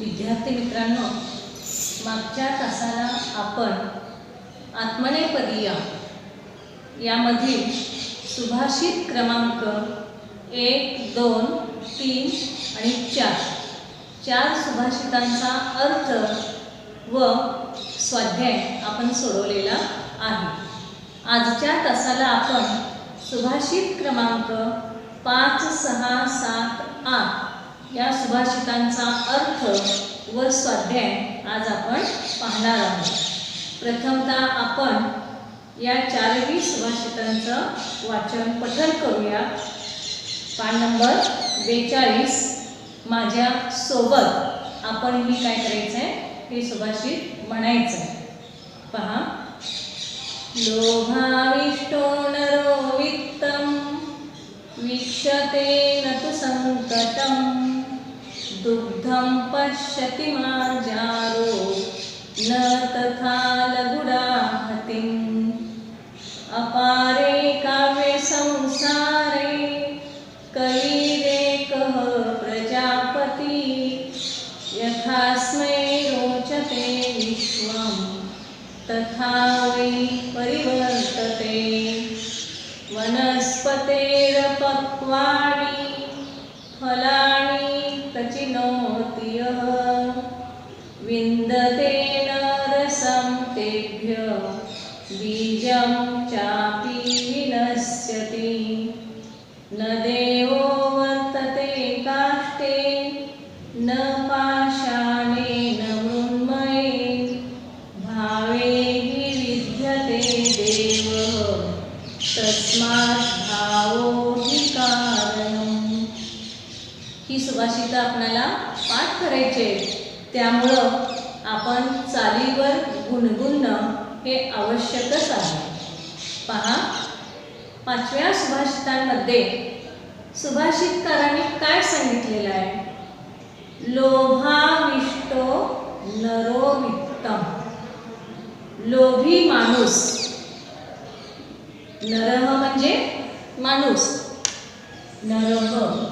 विद्यार्थी मित्रांनो मागच्या तासाला आपण आत्मनेपदीय यामधील सुभाषित क्रमांक एक दोन तीन आणि चार. चार सुभाषितांचा अर्थ व स्वाध्याय आपण सोडवलेला आहे. आजच्या तासाला आपण सुभाषित क्रमांक पाच सहा सात आठ या सुभाषितांचा अर्थ व स्वाध्याय आज आपण पाहणार आहोत. प्रथमतः आपण या चारही सुभाषितांचं वाचन पठन करूया. पान नंबर बेचाळीस. माझ्या सोबत आपणही काय करायचं आहे हे सुभाषित म्हणायचं आहे पहा. लोभाविष्टो नरो वित्तम विक्षते न तु संकटम. दुग्धं पश्यति मार्जारो न तथा आपल्याला पाठ करायचे. त्यामुळं आपण चालीवर गुणगुणणं हे आवश्यकच आहे. पहा पाचव्या सुभाषितांमध्ये सुभाषितकारांनी काय सांगितलेलं आहे? लोभाविष्टो नरोवित्तम लोभी माणूस. नरह म्हणजे माणूस. नरह.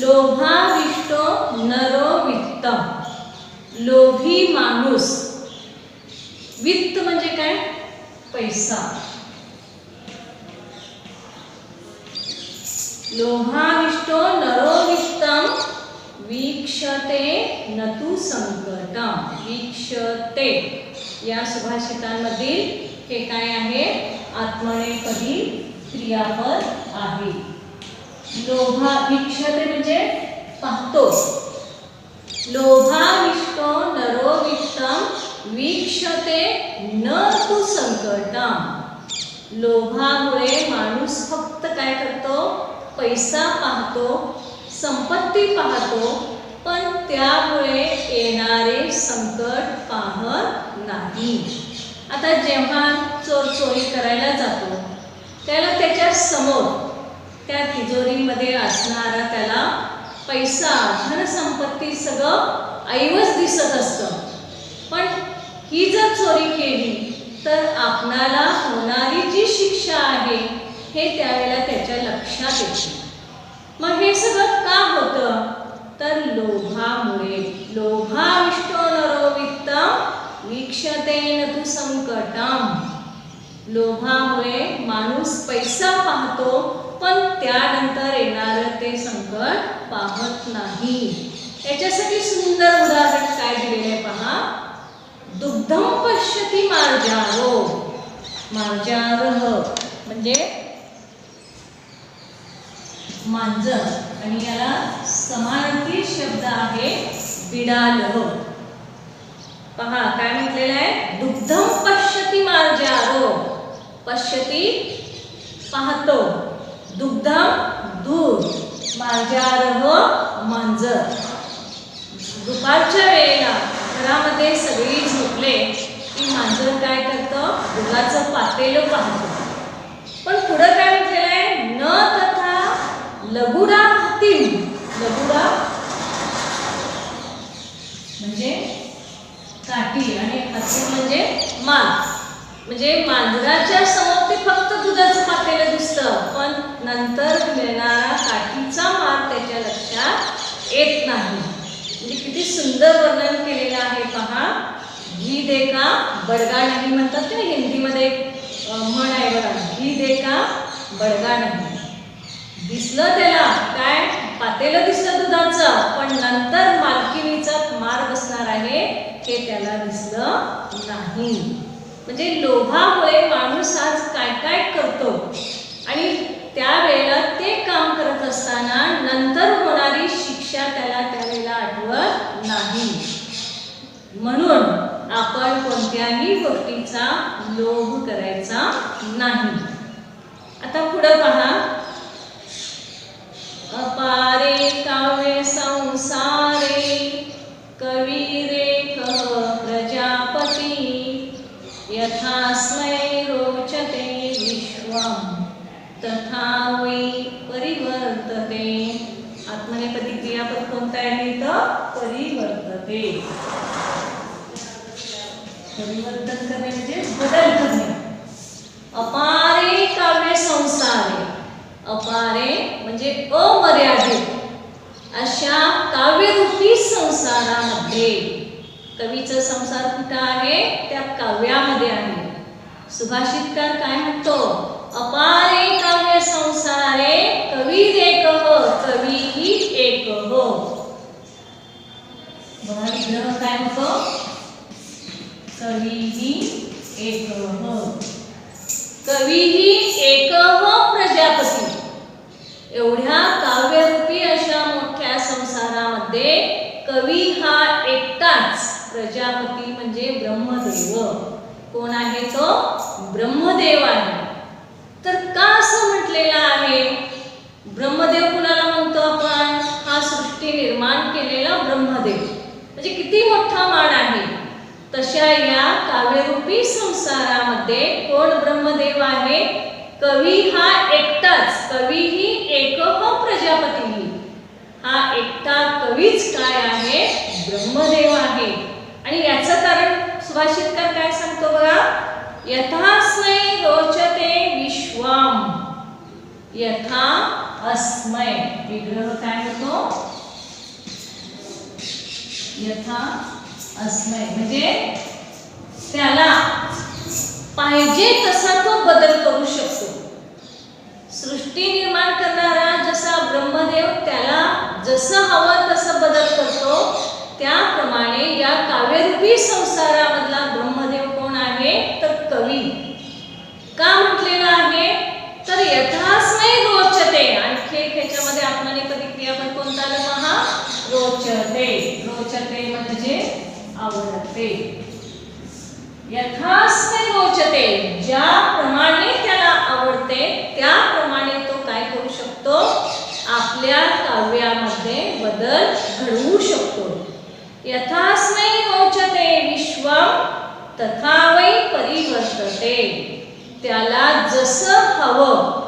लोभाविष्टो नरो वित्त लोभी माणूस. वित्त म्हणजे काय? पैसा. लोभाविष्टो नरो वित्तम. वीक्षते न तु संकटम. वीक्षते. या सुभाषितांमधील हे काय आहे? आत्मने कधी क्रियापद आहे. लोभा वीक्षते म्हणजे पाहतो. लोभाविष्टो नरो वित्तम वीक्षते न तू संकटम लोभामुळे माणूस फक्त काय करतो? पैसा पाहतो संपत्ती पाहतो पण त्यामुळे येणारे संकट पाहत नाही. आता जेव्हा चोर चोरी करायला जातो त्याला त्याच्यासमोर त्या तिजोरीमध्ये असणारा त्याला पैसा धनसंपत्ती सगळं ऐवज दिसत असतं. पण ही जर चोरी केली तर आपणाला होणारी जी शिक्षा आहे हे त्यावेळेला त्याच्या लक्षात येते. मग हे सगळं का होतं? तर लोभामुळे. लोभाविष्टो नरो वित्तम वीक्षते न तु संकटम. लोभामुळे माणूस पैसा पाहतो पण त्यानंतर येणारं ते संकट पाहत नाही. याच्यासाठी सुंदर उदाहरण काय दिलेलं आहे पहा? दुग्धम पश्यती मार्जारो. मार्जारह म्हणजे मांजर. आणि याला समानार्थी शब्द आहे बिडालह पहा काय म्हटलेलं आहे? दुग्धम पश्यती मार्जारो. पश्यती पाहतो. दुग्धम दूध. मांजारह मांजर. दुपारच्या वेळेला घरामध्ये सगळी झोपले की मांजर काय करतं? दुधाचं पातेलं पाहतो. पण पुढं काय म्हटलेलं आहे न तथा लघुरा हातील लघुरा म्हणजे काठी आणि हाती म्हणजे मांस. म्हणजे मांजराच्या समोर ते फक्त दुधाचं पातेलं दिसतं. पण नंतर मिळणारा काठीचा मार त्याच्या लक्षात येत नाही. मी किती सुंदर वर्णन केलेलं आहे पहा. घी दे का बडगा नाही म्हणतात ते हिंदीमध्ये एक, म्हण आहे बघा. घी दे का बडगा नाही दिसलं त्याला काय? पातेलं दिसलं दुधाचं पण नंतर मालकिनीचा मार बसणार आहे हे त्याला दिसलं नाही. म्हणजे लोभामुळे माणूस आज काय काय करतो? आणि त्यावेळेला ते काम करत असताना नंतर होणारी शिक्षा त्याला त्यावेळेला आठवत नाही. म्हणून आपण कोणत्याही गोष्टीचा लोभ करायचा नाही. आता पुढं पहा. अपारे काव्य संसार क्रियापद परिवर्तते. परिवर्तन करणे म्हणजे बदल करणे. अपारे काव्य संसारे. अपारे म्हणजे अमर्यादित. अशा काव्यरूपी संसारामध्ये. कवीचा संसार कुठं आहे? त्या काव्यामध्ये आहे. सुभाषितकार काय म्हणतो? अपारे काव्य संसारे कवी देख कवी ही एक. हो बघा विग्रह काय म्हणतो कवी ही एक कवी ही एक प्रजापती. एवढ्या काव्यरूपी अशा मोठ्या संसारामध्ये कवी हा एकटाच प्रजापती म्हणजे ब्रह्मदेव. कोण आहे तो? ब्रह्मदेव आहे. तर का असं म्हटलेलं आहे? ब्रह्मदेव कुणाला म्हणतो आपण? हा सृष्टी निर्माण केलेला ब्रह्मदेव. म्हणजे किती मोठा मान आहे? तशा या काव्यरूपी संसारामध्ये कोण ब्रह्मदेव आहे? कवी हा एकटाच कवी ही एक प्रजापती. हा एकटा कवीच काय आहे? ब्रह्मदेव आहे. आणि याचं कारण सुभाषितकर काय सांगतो बघा? यथास्मै रोचते विश्वाम. यथा अस्मय विग्रह काय होतो? यथा अस्मय म्हणजे त्याला पाहिजे तसा तो बदल करू शकतो. सृष्टी निर्माण करणारा जसा ब्रह्मदेव त्याला जसं हवं तसं बदल करतो त्याप्रमाणे या काव्यरूपी संसारामधला ब्रह्मदेव कोण आहे? तर कवी. का म्हटलेलं आहे तर यथास्मय रोचते आणखी एक ह्याच्यामध्ये आत्मनेपदी क्रियापद कोणता आलं पहा रोचते रोचते म्हणजे आवडते यथास्मय रोचते ज्याप्रमाणे त्याला आवडते त्याप्रमाणे तो काय करू शकतो? आपल्या काव्यामध्ये बदल घडवू शकतो. यथास्मै रोचते विश्व तथा वै परिवर्तते. त्याला जसं हवं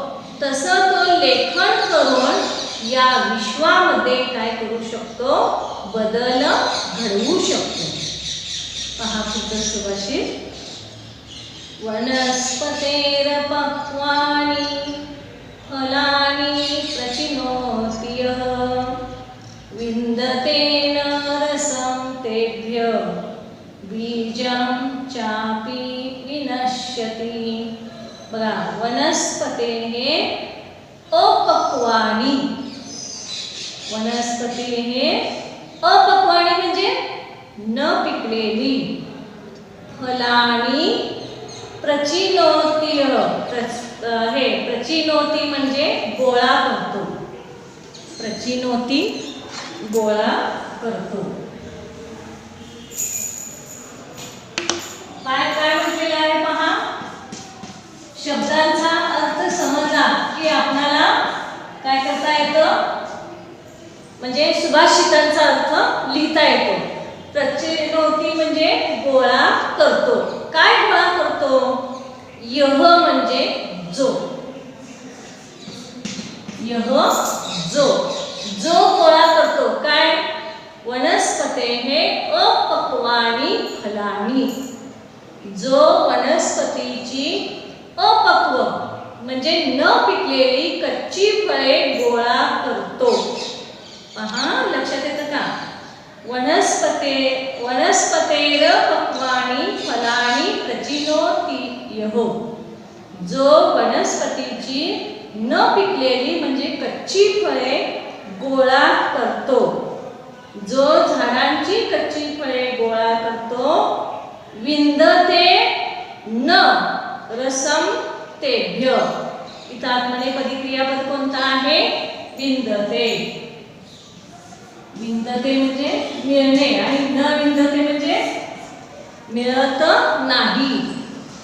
तसं तो लेखन करून या विश्वामध्ये काय करू शकतो? बदल घडवू शकतो. पहा सुभाषित. वनस्पतेरपक्वानि फलानि प्रचिनोति यः विन्दतेन रसं तेभ्य बीजं चापि विनश्यति। बघा वनस्पतेः अपक्वानि। वनस्पती हे अपक्वाणी म्हणजे न पिकलेली फलाणी प्रचिनोती हे प्रचिनोती म्हणजे गोळा करतो. प्रचिनोती गोळा करतो. काय काय म्हटलेलं आहे पहा? शब्दांचा अर्थ समजला की आपणाला काय करता येतं? म्हणजे सुभाषितांचा अर्थ लिहिता येतो. प्रचिनोती म्हणजे गोळा करतो. काय गोळा करतो? यह म्हणजे जो. यह जो. जो गोळा करतो. काय? वनस्पते हे अपक्वानी फलानी. जो वनस्पतीची अपक्व म्हणजे न पिकलेली कच्ची फळे गोळा करतो. पहा लक्षात येतं का? वनस्पते वनस्पतेर पक्वानी फलानी प्रचिनोती यहो. जो वनस्पतीची न पिकलेली म्हणजे कच्ची फळे गोळा करतो. जो झाडांची कच्ची फळे गोळा करतो विंदते न रसम तेभ्य. इथं आत्मने कधी क्रियापद कोणता आहे? विंदते. विंदते म्हणजे मिळणे आणि न विंधते म्हणजे मिळत नाही.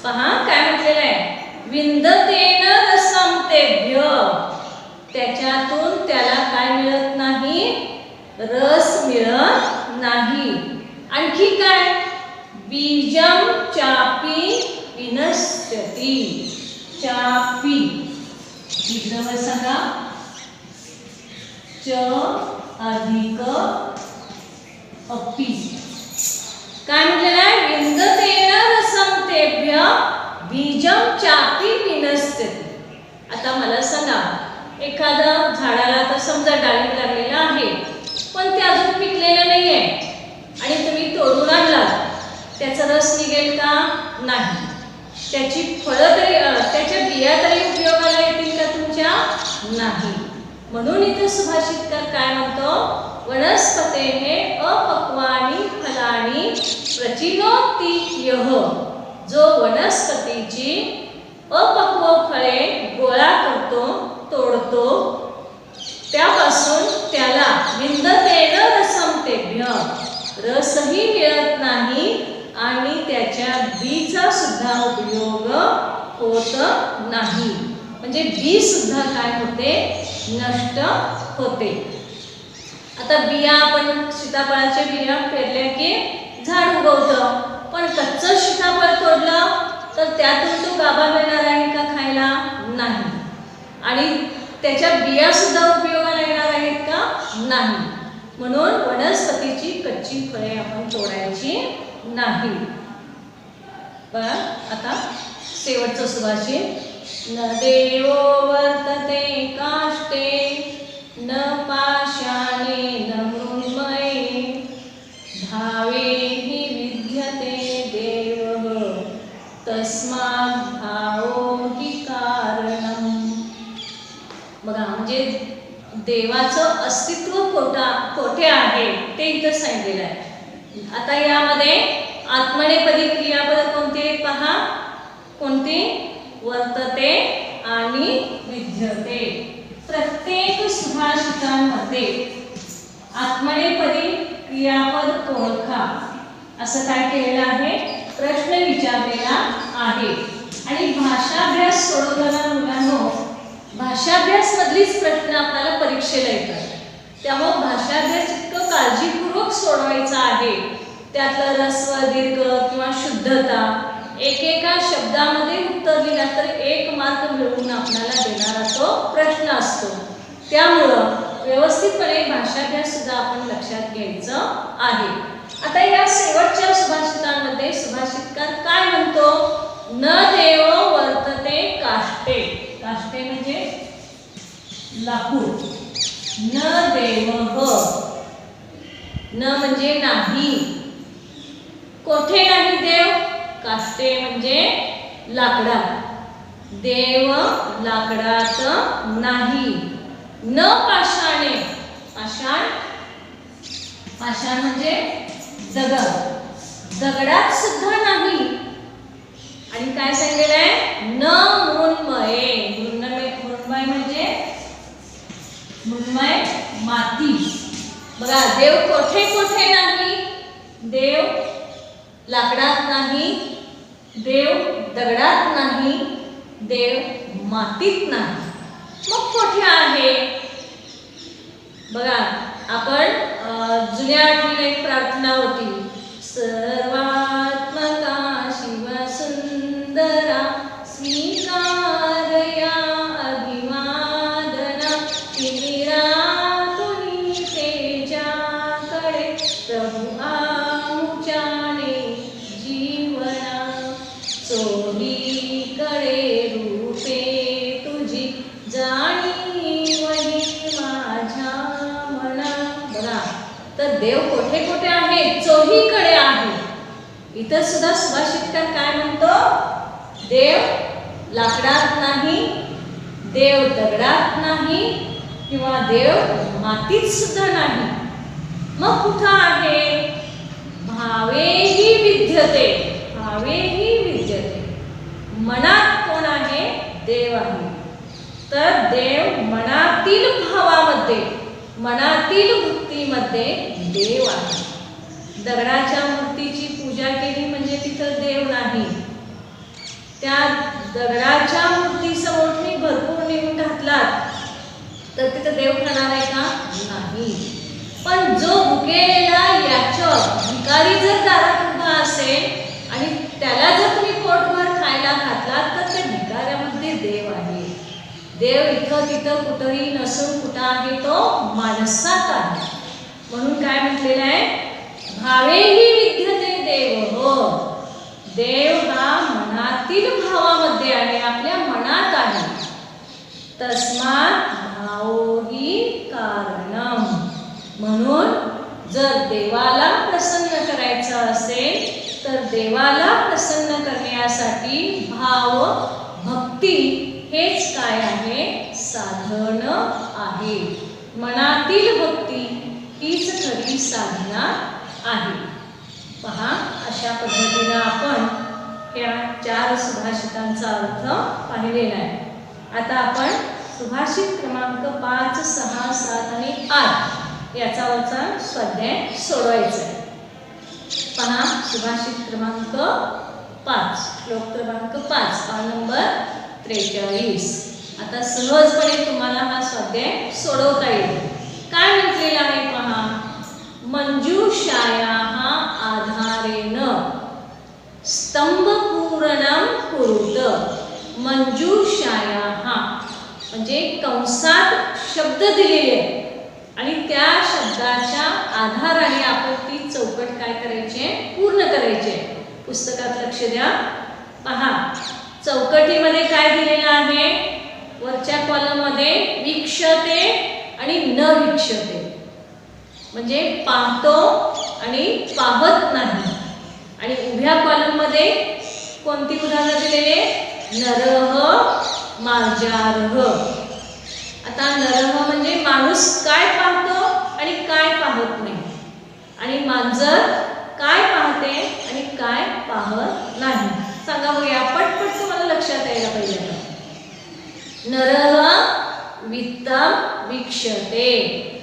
पहा काय म्हटलेलं आहे? विंधते न तेभ्य त्याच्यातून त्याला काय मिळत नाही? रस मिळत नाही. आणखी काय? बीजम चापी विनश्यती. चापी. सांगा. च अधिक अपी. काय म्हटलेलं आहे? विंदतेन रसंतेभ्य बीजम चापी विनसते आता मला सांगा एखादं झाडाला तर समजा डाळिंब लागलेलं आहे पण ते अजून पिकलेलं नाही आहे आणि तुम्ही तोडून आणला त्याचा रस निघेल का? नाही. त्याची फळं तरी त्याच्या बिया तरी उपयोगाला येतील का तुमच्या? नाही. म्हणून इथे तर काय म्हणतो? वनस्पते हे अपक्वानी फलानी प्रचिनोती यह जो वनस्पतीची अपक्व फळे गोळा करतो तोडतो त्यापासून त्याला विंदतेन रसमतेभ्य रसही मिळत नाही आणि त्याच्या बीचा सुद्धा उपयोग होत नाही. म्हणजे बी सुद्धा काय होते? नष्ट होते. आता बिया आपण सीताफळाच्या बिया पेरल्या की झाड उगवतं पण कच्चं सीताफळ तोडलं तर त्यातून तो गाभा मिळणार आहे का खायला? नाही. आणि त्याच्या बिया सुद्धा उपयोगाला येणार आहेत का? नाही. म्हणून वनस्पतीची कच्ची फळे आपण तोडायची नाही. बरं आता शेवटचं सुभाषित न देवो वर्तते काष्टे न पाषाणे न मृण्मये भावे हि विद्यते देव तस्मात् भावो हि कारणम्. बघा म्हणजे देवाचं अस्तित्व कोटा कोठे आहे ते इथं सांगितलेलं आहे. आता यामध्ये आत्मनेपदी क्रियापद कोणते पहा कोणते वर्तते आणि विद्यते. प्रत्येक सुभाषितांमध्ये आत्मनेपदी क्रियापद ओळखा. असं काय केलेलं आहे? प्रश्न विचारलेला आहे. आणि भाषाभ्यास सोडवताना मुलांनो भाषाभ्यास मधलीच प्रश्न आपल्याला परीक्षेला येतात. त्यामुळं भाषाभ्यास इतकं काळजीपूर्वक सोडवायचा आहे. त्यातलं रस्व दीर्घ किंवा शुद्धता एकेका शब्दामध्ये उत्तर दिला तर एक मार्क मिळवून आपल्याला देणारा तो प्रश्न असतो. त्यामुळं व्यवस्थितपणे भाषाभ्यास सुद्धा आपण लक्षात घ्यायचं आहे. आता या शेवटच्या सुभाषितांमध्ये सुभाषितकार काय म्हणतो? न देव वर्तते काष्टे काष्टे म्हणजे लाकूड. न देव न म्हणजे नाही. कोठे? कास्टे म्हणजे लाकडात देव लाकडात नाही. न पाषाणे. पाषाण? पाषाण म्हणजे दगड. दगडात सुद्धा नाही. आणि काय सांगलेलं आहे? न मृण्मये. मृण्मय मृण्मय म्हणजे? मृण्मय माती. बघा देव कोठे कोठे नाही. देव लाकडात नाही देव दगडात नाही देव मातीत नाही. मग कुठे आहे? बघा आपण जुन्या आठवीला एक प्रार्थना होती. सर्वा इथं सुद्धा सुभाषितकार काय म्हणतो? देव लाकडात नाही देव दगडात नाही किंवा देव मातीत सुद्धा नाही. मग कुठं आहे? भावेही विद्यते भावेही विद्यते. मनात कोण आहे? देव आहे. तर देव मनातील भावामध्ये मनातील भक्तीमध्ये देव आहे. दगडाच्या मूर्तीची पूजा केली म्हणजे तिथं देव नाही त्या दगडाच्या मूर्तीसमोर तुम्ही भरपूर नेऊन घातलात. तर तिथं देव खाणार आहे का? नाही. पण जो भुकेलेला याचक भिकारी जर दारात उभा असेल आणि त्याला जर तुम्ही पोटभर खायला घातलात तर ते भिकाऱ्यामध्ये देव आहे. देव इथं तिथं कुठंही नसून कुठं आहे तो माणसात आहे. म्हणून काय म्हटलेलं आहे? भावेही विद्यते देव. हो देव हा मनातील भावामध्ये आहे आपल्या मनात आहे. तस्मात भावही कारणम म्हणून जर देवाला प्रसन्न करायचं असेल तर देवाला प्रसन्न करण्यासाठी भाव भक्ती हेच काय आहे? साधन आहे. मनातील भक्ती हीच खरी साधना आहे. पहा अशा पद्धतीनं आपण या चार सुभाषितांचा अर्थ पाहिलेला आहे. आता आपण सुभाषित क्रमांक पाच सहा सात आणि आठ याच्यावरचा स्वाध्याय सोडवायचा आहे. पहा सुभाषित क्रमांक पाच श्लोक क्रमांक पाच पान नंबर त्रेचाळीस. आता सहजपणे तुम्हाला हा स्वाध्याय सोडवता येईल. काय म्हटलेलं आहे पहा? मंजूषाया आधारेण. स्तंभपूरणम कुरुत मंजूषाया. म्हणजे कंसात शब्द दिलेले आणि त्या शब्दाच्या आधाराने आपण ती चौकट काय करायचे? पूर्ण करायचे. पुस्तकात लक्ष द्या. पहा चौकटीमध्ये काय दिलेलं आहे? वरच्या कॉलममध्ये वीक्षते आणि न वीक्षते. म्हणजे पाहतो आणि पाहत नाही. आणि उभ्या कॉलममध्ये कोणती उदाहरणं दिलेले नरह मार्जारह. आता नरह म्हणजे माणूस काय पाहतो आणि काय पाहत नाही. आणि मांजर काय पाहते आणि काय पाहत नाही. सांगा बघूया पटपट तुम्हाला लक्षात यायला पाहिजे नरह वित्तम वीक्षते.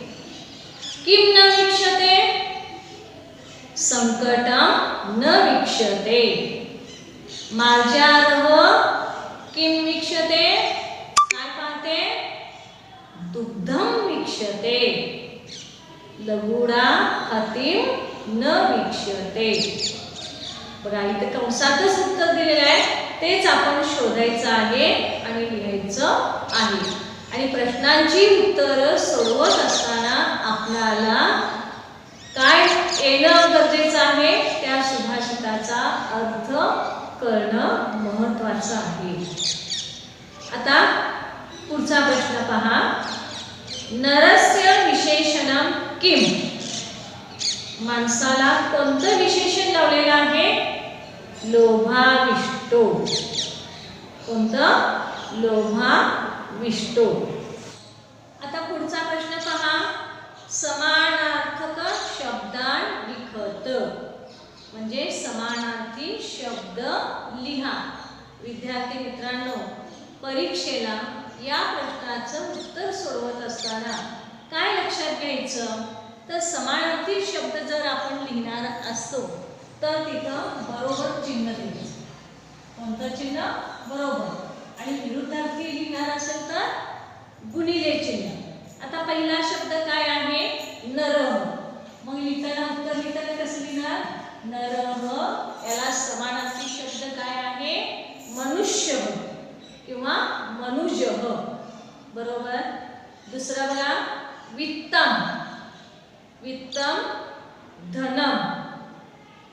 किम न वीक्षते संकटम न वीक्षते. मार्जारह किम वीक्षते? काय पाहते? दुग्धम वीक्षते. लघुडा हतीम न वीक्षते. बघा इथे कंसातच उत्तर दिलेलं आहे. तेच आपण शोधायचं आहे आणि लिहायचं आहे. आणि प्रश्नांची उत्तरं सोडवत असताना आपल्याला काय येणं गरजेचं आहे त्या सुभाषिताचा अर्थ करणं महत्वाचं आहे. आता पुढचा प्रश्न पहा. नरस्य विशेषणम किम माणसाला कोणतं विशेषण लावलेलं आहे? लोभाविष्टो. कोणतं? विष्टो. आता पुढचा प्रश्न पहा. समानार्थक शब्दान लिखत. म्हणजे समानार्थी शब्द लिहा. विद्यार्थी मित्रांनो परीक्षेला या प्रश्नाचं उत्तर सोडवत असताना काय लक्षात घ्यायचं? तर समानार्थी शब्द जर आपण लिहिणार असतो तर तिथं बरोबर चिन्ह द्यायचं कोणतं चिन्ह? बरोबर. आणि विरुद्धार्थी लिहिणार असेल तर गुणिले चिन्ह. आता पहिला शब्द काय आहे? नरह. मग लिहिताना उत्तर लिहिताना कसं लिहिणार? नरह. याला समानार्थी शब्द काय आहे? मनुष्य. किंवा मनुज. बरोबर? दुसरा बघा. वित्तम. वित्तम धनम.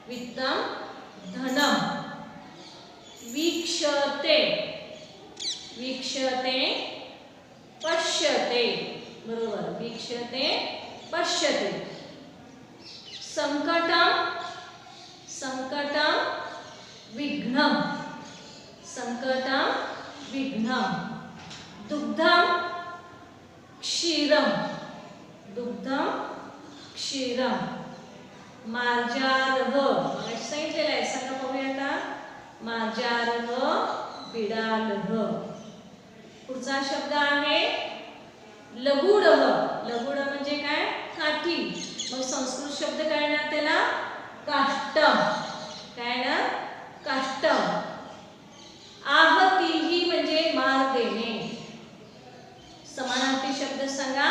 वित्तम धनम. वीक्षते. वीक्षते पश्यते. बरोबर. वीक्षते पश्यते. संकटम संकटम विघ्नम संकटम विघ्नम दुग्धम क्षीरम दुग्धम क्षीरम मार्जारह. सांगितलेलं आहे. सांगा बघूया आता. मार्जारह बिडालह पुढचा शब्द आहे लघुडह लघुड म्हणजे काय? काठी. मग संस्कृत शब्द काय ना त्याला? काष्टम. काय ना? काष्टम. आहतीही म्हणजे मार देणे. समानार्थी शब्द सांगा.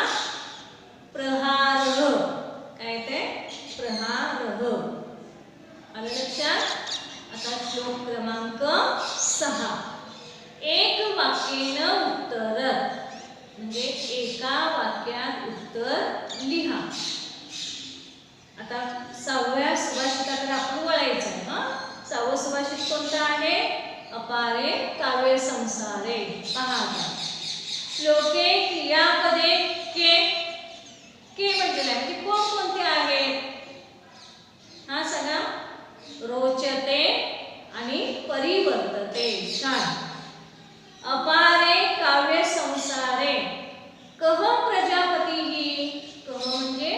प्रहार. काय ते प्रहार. आलं लक्षात? आता श्लोक क्रमांक सहा. एक वाक्येनं उत्तर म्हणजे एका तर लिहा. आता सहाव्या सुभाषिताकडे आपण वळायचं आहे हा? सहावं सुभाषित कोणतं आहे? अपारे काव्य संसारे पहा आता. श्लोके क्रियापदे के के म्हटलेलं आहे म्हणजे कोण कोणते आहेत हा सांगा रोचते आणि परिवर्तते छान अपारे काव्य संसारे कह प्रजापती ही कह म्हणजे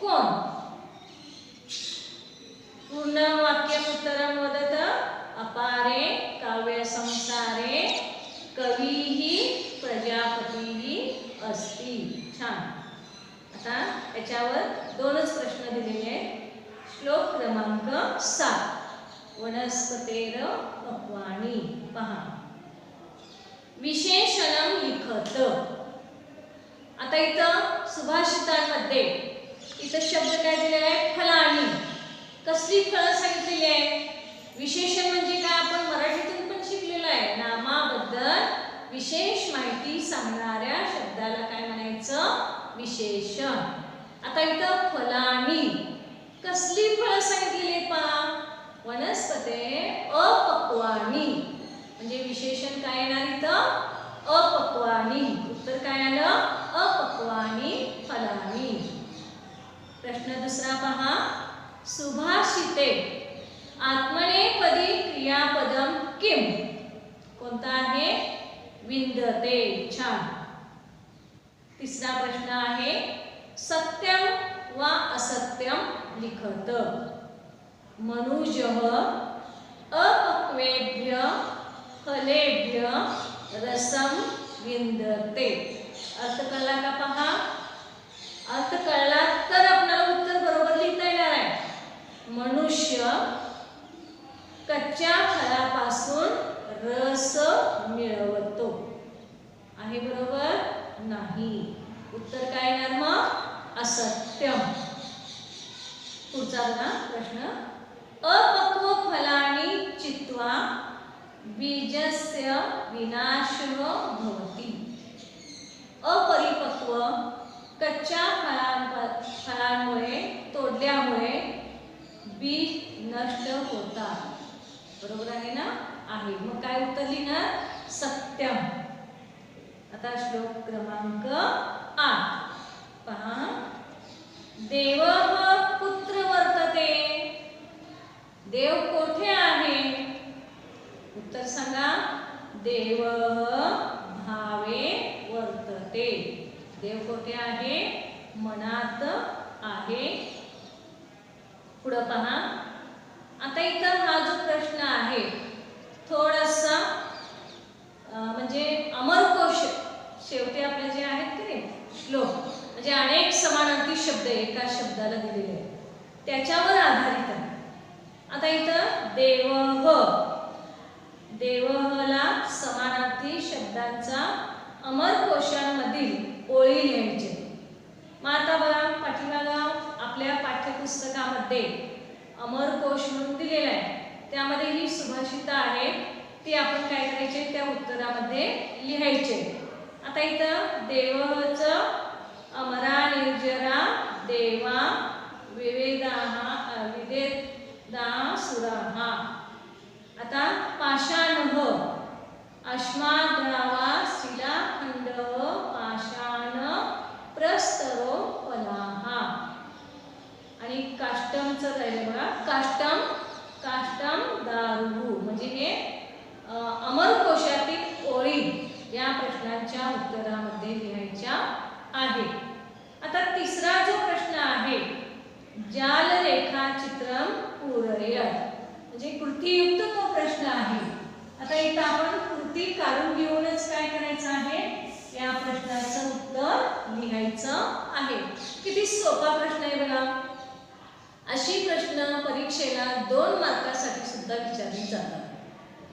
कोण पूर्ण वाक्यम उत्तरम वदत अपारे काव्य संसारे कवीही प्रजापतीही असती छान आता याच्यावर दोनच प्रश्न दिलेले आहेत श्लोक क्रमांक सात. वनस्पतेर पक्वानी पहा. विशेषणम लिखत. आता इथं सुभाषितांमध्ये इथं शब्द काय दिलेला आहे? फलाणी. कसली फळं सांगितलेली आहे? विशेषण म्हणजे काय? आपण मराठीतून पण शिकलेलं आहे. नामाबद्दल विशेष माहिती सांगणाऱ्या शब्दाला काय म्हणायचं? विशेषण. आता इथं फलाणी. कसली फळं सांगितलेली आहेत पहा वनस्पते अपक्वानी म्हणजे विशेषण काय येणार इथं? अपक्वानी उत्तर काय आलं? अपक्वानी फलानी प्रश्न दुसरा पहा. सुभाषिते. आत्मनेपदी क्रियापदम किम कोणता आहे? विंदते. छान. तिसरा प्रश्न आहे. सत्यम वा असत्यम लिखत. मनुजः अपक्वेभ्य फलेभ्य रसम विंदते अर्थ कळला का पहा? अर्थ कळला तर आपल्याला उत्तर बरोबर लिहिता येणार आहे. मनुष्य कच्च्या फळापासून रस मिळवतो. आहे बरोबर? नाही. उत्तर काय येणार मग? असत्यम. पुढचा बघा प्रश्न. अपक्व फलानी चित्वा बीजस्य विनाशः भवति. अपरिपक्व कच्च्या फळां फळांमुळे तोडल्यामुळे बीज नष्ट होतात. बरोबर आहे ना? आहे. मग काय उत्तर लिहिणार? सत्यम. आता श्लोक क्रमांक आठ. पहा. देव देव कोठे आहे? उत्तर सांगा. देव भावे वर्तते. देव कोठे आहे? मनात आहे. पुढं पहा. आता इथं हा जो प्रश्न आहे थोडासा म्हणजे अमरकोश शेवटी आपले जे आहेत की नाही श्लोक म्हणजे अनेक समानार्थी शब्द एका शब्दाला दिलेले आहेत. त्याच्यावर आधारित आहे. आता इथं देवह. देवहला समानार्थी शब्दांचा अमर कोशांमधील ओळी लिहायचे. मग आता बघा पाठीमागा आपल्या पाठ्यपुस्तकामध्ये अमर कोश म्हणून दिलेला आहे. त्यामध्ये ही सुभाषिता आहे. ती आपण काय करायचे? त्या उत्तरामध्ये लिहायचे. आता इथं देवचं अमरा निर्जरा देवा विवेदा विवेद दासुराः आता पाषाणः. अश्माद्रावा शिलाखंड पाषाण प्रस्तरो पलाहा. आणि काष्टमचं राहिलं बघा. काष्टम काष्टम दारू म्हणजे हे अमरकोशातील ओळी या प्रश्नाच्या उत्तरामध्ये लिहायच्या आहे. आता तिसरा जो प्रश्न आहे ज्या पूरयत म्हणजे कृतीयुक्त तो प्रश्न आहे. आता इथं आपण कृती काढून घेऊनच काय करायचं आहे? या प्रश्नाचं उत्तर लिहायचं आहे. किती सोपा प्रश्न आहे बघा. अशी प्रश्न परीक्षेला दोन मार्कासाठी सुद्धा विचारली जातात.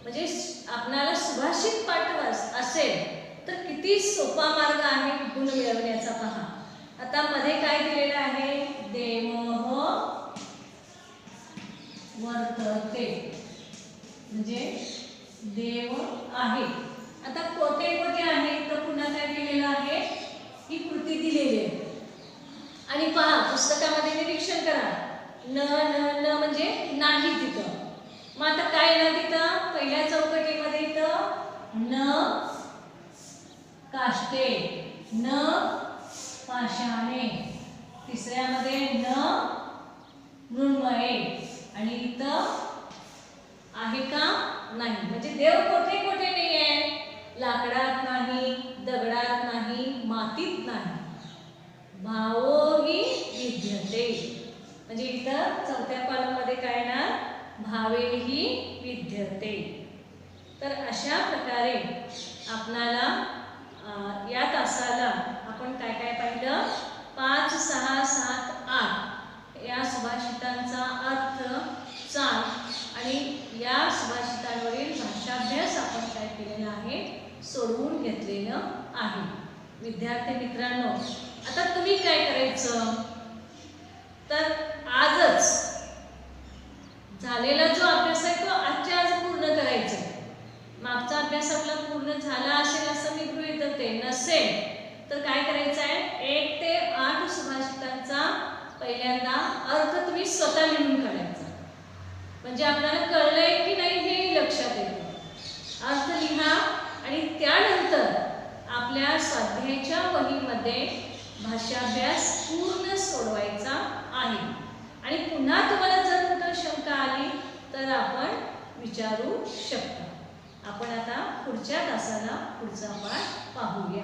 म्हणजे आपणाला सुभाषित पाठवास असेल तर किती सोपा मार्ग आहे गुण मिळवण्याचा पहा. आता मध्ये काय दिलेलं आहे? देमोह वर्तते. म्हणजे देव आहे. आता कोठे कोठे आहे तर पुन्हा काय केलेलं आहे? ही कृती दिलेली आहे. आणि पहा पुस्तकामध्ये निरीक्षण करा. न न न म्हणजे नाही तिथं. मग आता काय ना तिथं? पहिल्या चौकटीमध्ये इथं न काष्टे न पाषाणे. तिसऱ्यामध्ये न मृण्मये. आणि इथं आहे का नाही? म्हणजे देव कोठे कोठे नाही आहे? लाकडात नाही दगडात नाही मातीत नाही. भावो ही विद्यते. म्हणजे इथं चौथ्या पालामध्ये काय येणार? भावे ही विद्यते. तर अशा प्रकारे आपणाला या तासाला आपण काय काय पाहिलं? पाच सहा सात आठ. या सुभाषितांचा अर्थ चाल आणि या सुभाषितांवरील भाषाभ्यास आपण काय केलेला आहे? सोडवून घेतलेलं आहे. विद्यार्थी मित्रांनो आता तुम्ही काय करायचं? तर आजच झालेला जो अभ्यास आहे तो आजच्या आज पूर्ण करायचा. आहे. मागचा अभ्यास आपला पूर्ण झाला असेल असं मी गृहित धरते. नसेल तर काय करायचं आहे? एक ते आठ सुभाषितांचा पहिल्यांदा अर्थ तुम्ही स्वतः लिहून काढायचा. म्हणजे आपल्याला कळलंय की नाही हे लक्षात येतं. अर्थ लिहा आणि त्यानंतर आपल्या स्वाध्यायाच्या वहीमध्ये भाषाभ्यास पूर्ण सोडवायचा आहे. आणि पुन्हा तुम्हाला जर कुठं शंका आली तर आपण विचारू शकता. आपण आता पुढच्या तासाला पुढचा पाठ पाहूया.